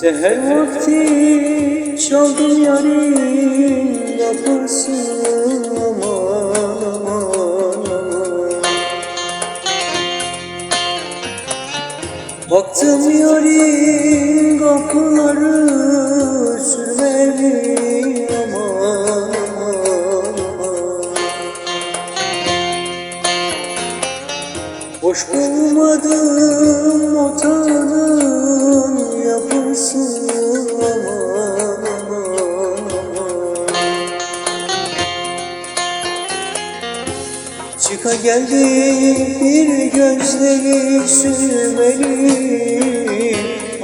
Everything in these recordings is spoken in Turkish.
Seher vakti çaldım yarın kapısı aman aman aman. Baktım yarın kapıları Hoş bulmadım otanın yapısı aman aman aman Çıka geldi bir gözleri sürmeli.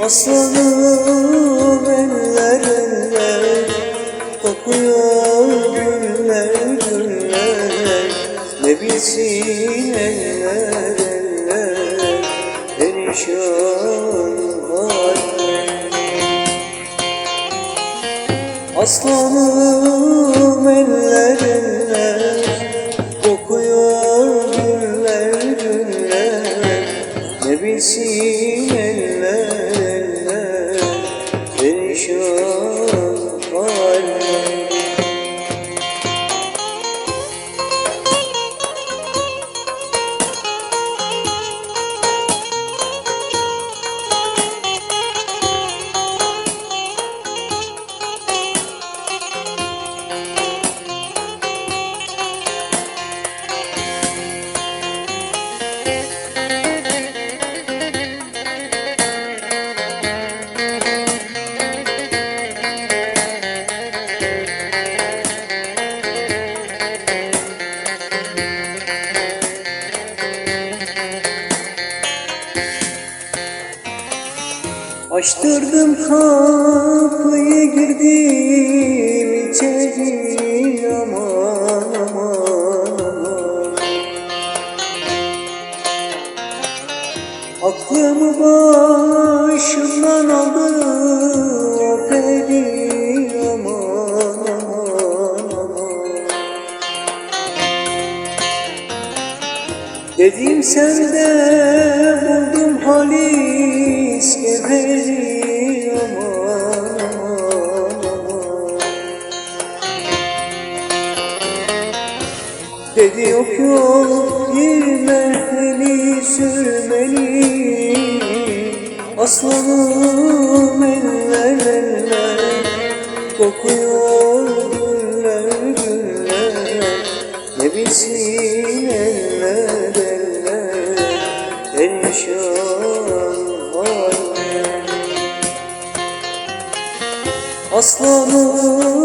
Aslanım eller eller Kokuyor güller güller. Ne bilsin eller Haller Aslanım eller Açtırdım kapıyı girdim içeri. Aman aman aman. Aklımı başımdan aldı o peri. Aman aman aman. Dedim sende buldum halis Dedi. Yok yok girmeli sürmeli Aslanım eller eller Kokuyor güller güller Ne bilsin eller eller Perişan haller Aslanım